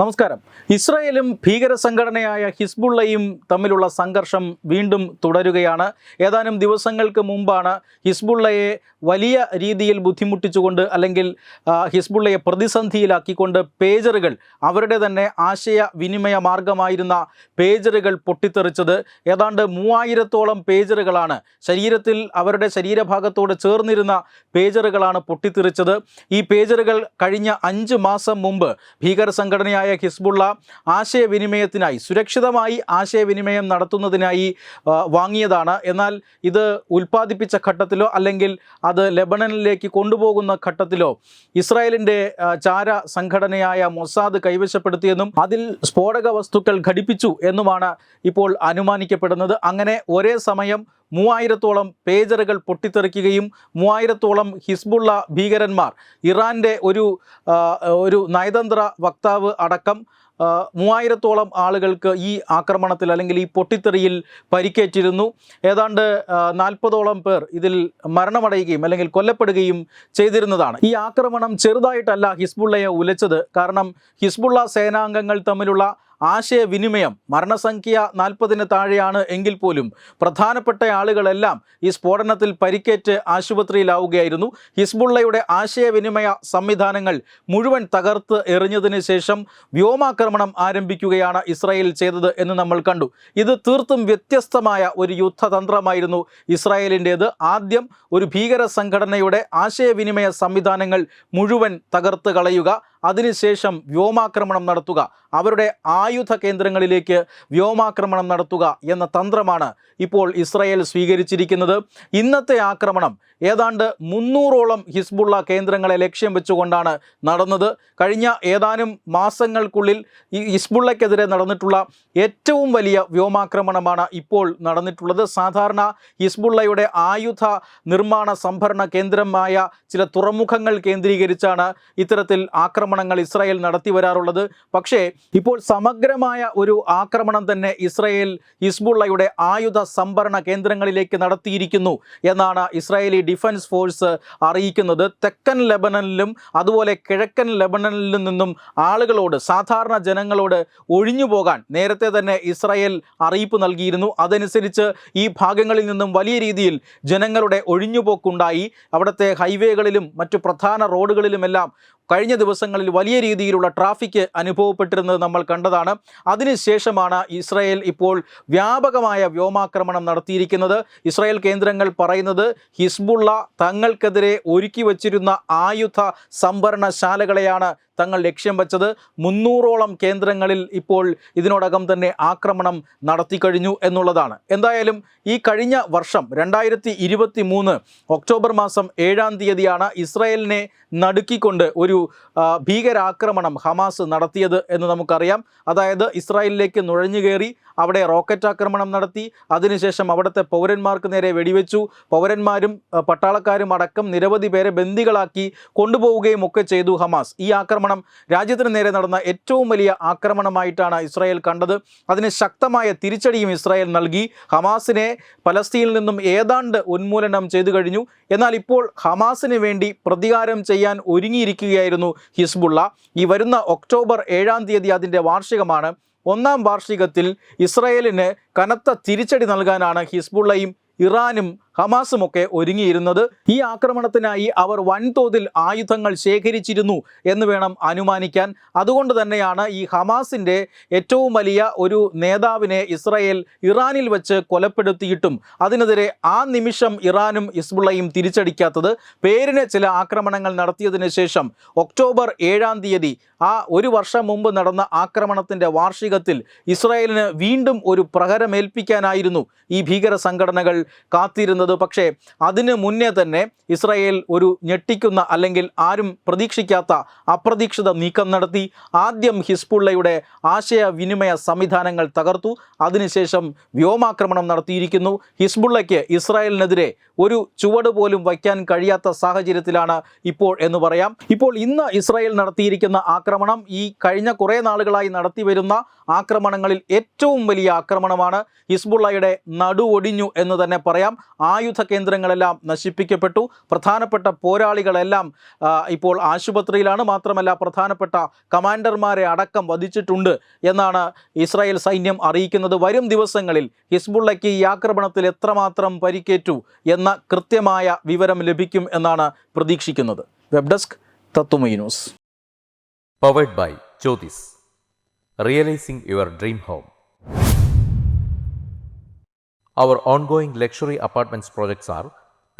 നമസ്കാരം. ഇസ്രായേലും ഭീകര സംഘടനയായ ഹിസ്ബുള്ളയും തമ്മിലുള്ള സംഘർഷം വീണ്ടും തുടരുകയാണ്. ഏതാനും ദിവസങ്ങൾക്ക് മുമ്പാണ് ഹിസ്ബുള്ളയെ വലിയ രീതിയിൽ ബുദ്ധിമുട്ടിച്ചുകൊണ്ട് അല്ലെങ്കിൽ ഹിസ്ബുള്ളയെ പ്രതിസന്ധിയിലാക്കിക്കൊണ്ട് പേജറുകൾ അവരുടെ തന്നെ ആശയ വിനിമയ മാർഗമായിരുന്ന പേജറുകൾ പൊട്ടിത്തെറിച്ചത്. ഏതാണ്ട് മൂവായിരത്തോളം പേജറുകളാണ് ശരീരത്തിൽ അവരുടെ ശരീരഭാഗത്തോട് ചേർന്നിരുന്ന പേജറുകളാണ് പൊട്ടിത്തെറിച്ചത്. ഈ പേജറുകൾ കഴിഞ്ഞ അഞ്ച് മാസം മുമ്പ് ഭീകര സംഘടനയായ ഹിസ്ബുള്ള ആശയവിനിമയത്തിനായി സുരക്ഷിതമായി ആശയവിനിമയം നടത്തുന്നതിനായി വാങ്ങിയതാണ്. എന്നാൽ ഇത് ഉൽപ്പാദിപ്പിച്ച ഘട്ടത്തിലോ അല്ലെങ്കിൽ അത് ലെബണനിലേക്ക് കൊണ്ടുപോകുന്ന ഘട്ടത്തിലോ ഇസ്രായേലിന്റെ ചാര സംഘടനയായ മൊസാദ് കൈവശപ്പെടുത്തിയെന്നും അതിൽ സ്ഫോടക വസ്തുക്കൾ ഘടിപ്പിച്ചു എന്നുമാണ് ഇപ്പോൾ അനുമാനിക്കപ്പെടുന്നത്. അങ്ങനെ ഒരേ സമയം മൂവായിരത്തോളം പേജറുകൾ പൊട്ടിത്തെറിക്കുകയും മൂവായിരത്തോളം ഹിസ്ബുള്ള ഭീകരന്മാർ ഇറാന്റെ ഒരു ഒരു നയതന്ത്ര വക്താവ് അടക്കം മൂവായിരത്തോളം ആളുകൾക്ക് ഈ ആക്രമണത്തിൽ അല്ലെങ്കിൽ ഈ പൊട്ടിത്തെറിയിൽ പരിക്കേറ്റിരുന്നു. ഏതാണ്ട് നാൽപ്പതോളം പേർ ഇതിൽ മരണമടയുകയും അല്ലെങ്കിൽ കൊല്ലപ്പെടുകയും ചെയ്തിരുന്നതാണ്. ഈ ആക്രമണം ചെറുതായിട്ടല്ല ഹിസ്ബുള്ളയെ ഉലച്ചത്. കാരണം ഹിസ്ബുള്ള സേനാംഗങ്ങൾ തമ്മിലുള്ള ആശയവിനിമയം മരണസംഖ്യ നാൽപ്പതിന് താഴെയാണ് എങ്കിൽ പോലും പ്രധാനപ്പെട്ട ആളുകളെല്ലാം ഈ സ്ഫോടനത്തിൽ പരിക്കേറ്റ് ആശുപത്രിയിലാവുകയായിരുന്നു. ഹിസ്ബുള്ളയുടെ ആശയവിനിമയ സംവിധാനങ്ങൾ മുഴുവൻ തകർത്ത് എറിഞ്ഞതിന് ശേഷം വ്യോമാക്രമണം ആരംഭിക്കുകയാണ് ഇസ്രായേൽ ചെയ്തത് എന്ന് നമ്മൾ കണ്ടു. ഇത് തീർത്തും വ്യത്യസ്തമായ ഒരു യുദ്ധതന്ത്രമായിരുന്നു ഇസ്രായേലിന്റേത്. ആദ്യം ഒരു ഭീകര സംഘടനയുടെ ആശയവിനിമയ സംവിധാനങ്ങൾ മുഴുവൻ തകർത്ത് കളയുക അതിനുശേഷം വ്യോമാക്രമണം നടത്തുക. അവരുടെ ആയുധ കേന്ദ്രങ്ങളിലേക്ക് വ്യോമാക്രമണം നടത്തുക എന്ന തന്ത്രമാണ് ഇപ്പോൾ ഇസ്രായേൽ സ്വീകരിച്ചിരിക്കുന്നത്. ഇന്നത്തെ ആക്രമണം ഏതാണ്ട് മുന്നൂറോളം ഹിസ്ബുള്ള കേന്ദ്രങ്ങളെ ലക്ഷ്യം വെച്ചുകൊണ്ടാണ് നടന്നത്. കഴിഞ്ഞ ഏതാനും മാസങ്ങൾക്കുള്ളിൽ ഈ ഹിസ്ബുള്ളയ്ക്കെതിരെ നടന്നിട്ടുള്ള ഏറ്റവും വലിയ വ്യോമാക്രമണമാണ് ഇപ്പോൾ നടന്നിട്ടുള്ളത്. സാധാരണ ഹിസ്ബുള്ളയുടെ ആയുധ നിർമ്മാണ സംഭരണ കേന്ദ്രമായ ചില തുറമുഖങ്ങൾ കേന്ദ്രീകരിച്ചാണ് ഇത്തരത്തിൽ ആക്രമണങ്ങൾ ഇസ്രായേൽ നടത്തി വരാറുള്ളത്. പക്ഷേ ഇപ്പോൾ സമഗ്രമായ ഒരു ആക്രമണം തന്നെ ഇസ്രായേൽ ഹിസ്ബുള്ളയുടെ ആയുധ സംഭരണ കേന്ദ്രങ്ങളിലേക്ക് നടത്തിയിരിക്കുന്നു എന്നാണ് ഇസ്രായേലി ഡിഫൻസ് ഫോഴ്സ് അറിയിക്കുന്നത്. തെക്കൻ ലെബനനിലും അതുപോലെ കിഴക്കൻ ലെബനനിലും നിന്നും ആളുകളോട് സാധാരണ ജനങ്ങളോട് ഒഴിഞ്ഞു പോകാൻ നേരത്തെ തന്നെ ഇസ്രായേൽ അറിയിപ്പ് നൽകിയിരുന്നു. അതനുസരിച്ച് ഈ ഭാഗങ്ങളിൽ നിന്നും വലിയ രീതിയിൽ ജനങ്ങളുടെ ഒഴിഞ്ഞുപോക്കുണ്ടായി. അവിടുത്തെ ഹൈവേകളിലും മറ്റു പ്രധാന റോഡുകളിലുമെല്ലാം കഴിഞ്ഞ ദിവസങ്ങളിൽ വലിയ രീതിയിലുള്ള ട്രാഫിക് അനുഭവപ്പെട്ടിരുന്നത് നമ്മൾ കണ്ടതാണ്. അതിനുശേഷമാണ് ഇസ്രായേൽ ഇപ്പോൾ വ്യാപകമായ വ്യോമാക്രമണം നടത്തിയിരിക്കുന്നത്. ഇസ്രായേൽ കേന്ദ്രങ്ങൾ പറയുന്നത് ഹിസ്ബുള്ള തങ്ങൾക്കെതിരെ ഒരുക്കി വച്ചിരുന്ന ആയുധ സംഭരണശാലകളെയാണ് തങ്ങൾ ലക്ഷ്യം വെച്ചത് മുന്നൂറോളം കേന്ദ്രങ്ങളിൽ ഇപ്പോൾ ഇതിനോടകം തന്നെ ആക്രമണം നടത്തിക്കഴിഞ്ഞു എന്നുള്ളതാണ്. എന്തായാലും ഈ കഴിഞ്ഞ വർഷം രണ്ടായിരത്തി ഇരുപത്തി മൂന്ന് ഒക്ടോബർ മാസം ഏഴാം തീയതിയാണ് ഇസ്രായേലിനെ നടുക്കിക്കൊണ്ട് ഒരു ഭീകരാക്രമണം ഹമാസ് നടത്തിയത് എന്ന് നമുക്കറിയാം. അതായത് ഇസ്രായേലിലേക്ക് നുഴഞ്ഞു കയറി അവിടെ റോക്കറ്റ് ആക്രമണം നടത്തി. അതിനുശേഷം അവിടുത്തെ പൗരന്മാർക്ക് നേരെ വെടിവെച്ചു. പൗരന്മാരും പട്ടാളക്കാരും അടക്കം നിരവധി പേരെ ബന്ദികളാക്കി കൊണ്ടുപോവുകയും ഒക്കെ ചെയ്തു ഹമാസ്. ഈ ആക്രമണം രാജ്യത്തിന് നേരെ നടന്ന ഏറ്റവും വലിയ ആക്രമണമായിട്ടാണ് ഇസ്രായേൽ കണ്ടത്. അതിന് ശക്തമായ തിരിച്ചടിയും ഇസ്രായേൽ നൽകി. ഹമാസിനെ പലസ്തീനിൽ നിന്നും ഏതാണ്ട് ഉന്മൂലനം ചെയ്തു കഴിഞ്ഞു. എന്നാൽ ഇപ്പോൾ ഹമാസിന് വേണ്ടി പ്രതികാരം ചെയ്യാൻ ഒരുങ്ങിയിരിക്കുകയായിരുന്നു ഹിസ്ബുള്ള. ഈ വരുന്ന ഒക്ടോബർ ഏഴാം തീയതി അതിന്റെ വാർഷികമാണ്. ഒന്നാം വാർഷികത്തിൽ ഇസ്രായേലിന് കനത്ത തിരിച്ചടി നൽകാനാണ് ഹിസ്ബുള്ളയും ഇറാനും ഹമാസുമൊക്കെ ഒരുങ്ങിയിരുന്നത്. ഈ ആക്രമണത്തിനായി അവർ വൻതോതിൽ ആയുധങ്ങൾ ശേഖരിച്ചിരുന്നു എന്ന് വേണം അനുമാനിക്കാൻ. അതുകൊണ്ട് തന്നെയാണ് ഈ ഹമാസിന്റെ ഏറ്റവും വലിയ ഒരു നേതാവിനെ ഇസ്രായേൽ ഇറാനിൽ വെച്ച് കൊലപ്പെടുത്തിയിട്ടും അതിനെതിരെ ആ നിമിഷം ഇറാനും ഇസ്ബുള്ളയും തിരിച്ചടിക്കാത്തത്. പേരിന് ചില ആക്രമണങ്ങൾ നടത്തിയതിന് ശേഷം ഒക്ടോബർ ഏഴാം തീയതി ആ ഒരു വർഷം മുമ്പ് നടന്ന ആക്രമണത്തിന്റെ വാർഷികത്തിൽ ഇസ്രായേലിന് വീണ്ടും ഒരു പ്രഹരമേൽപ്പിക്കാനായിരുന്നു ഈ ഭീകര സംഘടനകൾ കാത്തിരുന്നത്. പക്ഷേ അതിന് മുന്നേ തന്നെ ഇസ്രായേൽ ഒരു ഞെട്ടിക്കുന്ന അല്ലെങ്കിൽ ആരും പ്രതീക്ഷിക്കാത്ത അപ്രതീക്ഷിത നീക്കം നടത്തി. ആദ്യം ഹിസ്ബുള്ളയുടെ ആശയവിനിമയ സംവിധാനങ്ങൾ തകർത്തു. അതിനുശേഷം വ്യോമാക്രമണം നടത്തിയിരിക്കുന്നു. ഹിസ്ബുള്ളയ്ക്ക് ഇസ്രായേലിനെതിരെ ഒരു ചുവട് പോലും വയ്ക്കാൻ കഴിയാത്ത സാഹചര്യത്തിലാണ് ഇപ്പോൾ എന്ന് പറയാം. ഇപ്പോൾ ഇന്ന് ഇസ്രായേൽ നടത്തിയിരിക്കുന്ന ആക്രമണം ഈ കഴിഞ്ഞ കുറേ നാളുകളായി നടത്തി വരുന്ന ആക്രമണങ്ങളിൽ ഏറ്റവും വലിയ ആക്രമണമാണ് ഹിസ്ബുള്ളയുടെ നടുവൊടിഞ്ഞു എന്ന് തന്നെ പറയാം. സായുധ കേന്ദ്രങ്ങളെല്ലാം നശിപ്പിക്കപ്പെട്ടു. പ്രധാനപ്പെട്ട പോരാളികളെല്ലാം ഇപ്പോൾ ആശുപത്രിയിലാണ് മാത്രമല്ല പ്രധാനപ്പെട്ട കമാൻഡർമാരെ അടക്കം വധിച്ചിട്ടുണ്ട് എന്നാണ് ഇസ്രായേൽ സൈന്യം അറിയിക്കുന്നത്. വരും ദിവസങ്ങളിൽ ഹിസ്ബുള്ളയ്ക്ക് ഈ ആക്രമണത്തിൽ എത്രമാത്രം പരിക്കേറ്റു എന്ന കൃത്യമായ വിവരം ലഭിക്കും എന്നാണ് പ്രതീക്ഷിക്കുന്നത്. വെബ് ഡെസ്ക് തത്തുമൈ powered by Jyothis realising your dream home Our ongoing luxury apartments projects are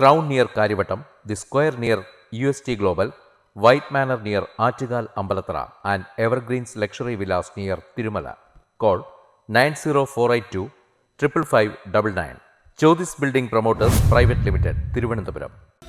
Crown near Karivatam, The Square near UST Global, White Manor near Achigal Ambalatra, and Evergreens Luxury Villas near Tirumala. Call 90482 55599. Jyotis Building Promoters Private Limited, Thiruvananthapuram.